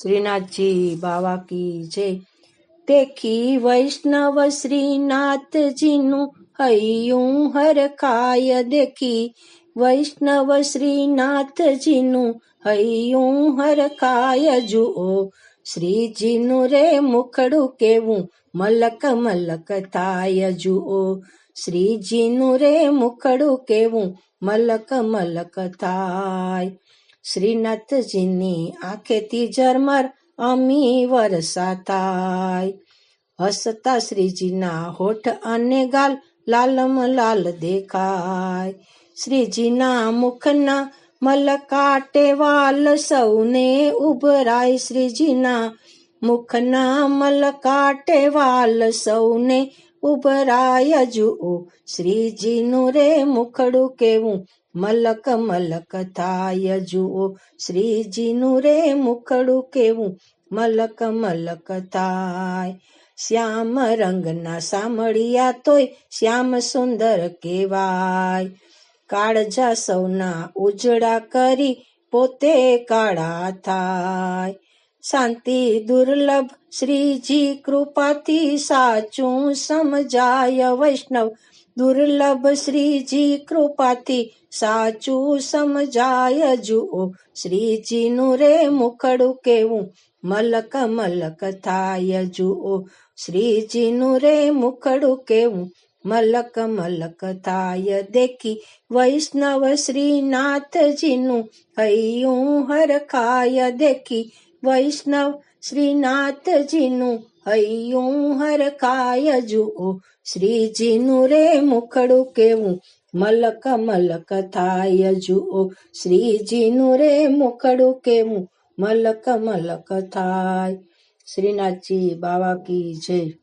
શ્રીનાથજી બાવા કી જય. દેખી વૈષ્ણવ શ્રીનાથજીનું હૈયું હરખાય દેખી વૈષ્ણવ શ્રીનાથજીનું હૈયું હરખાય જુઓ શ્રીજીનું રે મુખડું કેવું મલક મલક થાય. જુઓ શ્રીજીનું રે મુખડું કેવું મલક મલક થાય. શ્રીનાથજીની આંખેથી ઝરમર અમી વરસા થાય. હસતા શ્રીજીના હોઠ અને ગાલ લાલમ લાલ દેખાય. શ્રીજીના મુખના મલકાટે વાલ સૌને ઉભરાય. શ્રીજીના મુખના મલકાટે વાલ સૌને ઉભરાય જુઓ શ્રીજીનું રે મુખડું કેવું? મલક મલક થાય જુઓ શ્રીજીનું રે મુખડું કેવું? મલક મલક થાય. શ્યામ રંગના સામળિયા તોય શ્યામ સુંદર કેવાય કાળજા સૌના ઉજળા કરી પોતે કાળા થાય. શાંતિ, દુર્લભ, શ્રીજી કૃપાથી સાચું સમજાય વૈષ્ણવ. દુર્લભ, શ્રીજી કૃપાથી સાચું સમજાય જુઓ. શ્રીજીનું રે મુખડું કેવું? મલક મલક થાય જુઓ. શ્રીજીનું રે મુખડું કેવું? મલક મલક થાય દેખી. વૈષ્ણવ શ્રીનાથજીનું હૈયું હરખાય દેખી. વૈષ્ણવ શ્રીનાથજીનું હૈયું હરખાય જુઓ શ્રીજીનું રે મુખડું કેવું? મલક મલક થાય જુઓ શ્રીજીનું રે મુખડું કેવું? મલક મલક થાય. શ્રીનાથજી બાવા કી જય.